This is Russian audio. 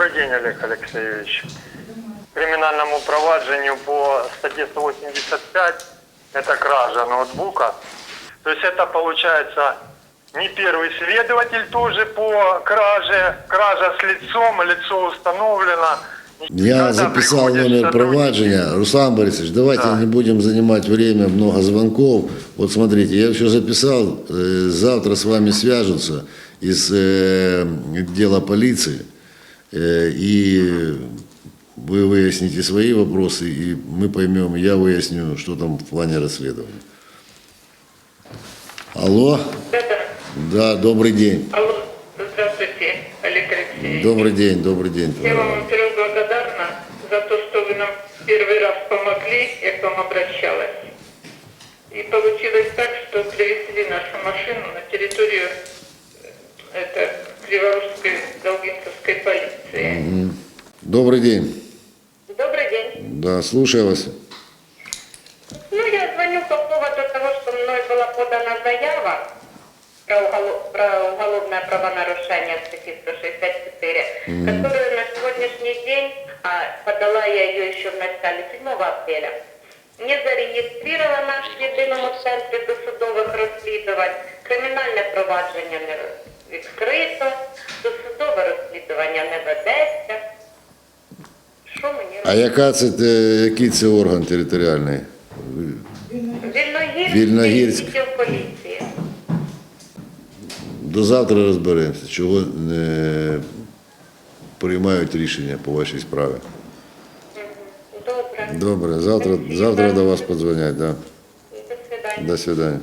день, Олег Алексеевич. Криминальному проваджению по статье 185 это кража ноутбука. То есть это получается не первый следователь тоже по краже, кража с лицом, лицо установлено. Я записал номер провадження. Руслан Борисович, давайте Да. не будем занимать время, много звонков. Вот смотрите, я все записал. Э, Завтра с вами свяжутся из э, отдела полиции. Э, И вы выясните свои вопросы, и мы поймем, я выясню, что там в плане расследования. Алло? Да, добрый день. Алло, здравствуйте, Олег Алексеевич. Добрый день, добрый день. Я вам, во-первых, благодарна за то, что вы нам первый раз помогли, я к вам обращалась. И получилось так, что привезли нашу машину на территорию э, это, Криворужской Долгинцевской полиции. Добрый день. Добрый день. Да, слушаю вас. Ну, я звоню по поводу того, что мной была подана заява про, уголо- про уголовное правонарушение статьи 164, которую на сегодняшний день, а подала я ее еще в начале 7 апреля, не зарегистрирована в єдиному центрі досудових розслідувань, кримінальне провадження не відкрито, досудове розслідування не ведеться. Що мені А яка це, е, який це орган територіальний? Вільногірський Вільногірськ. відділ поліції. До завтра розберемося, чого не приймають рішення по вашій справі. Добре. Добре, завтра, завтра до вас подзвонять. Да. До свидання. До свидання.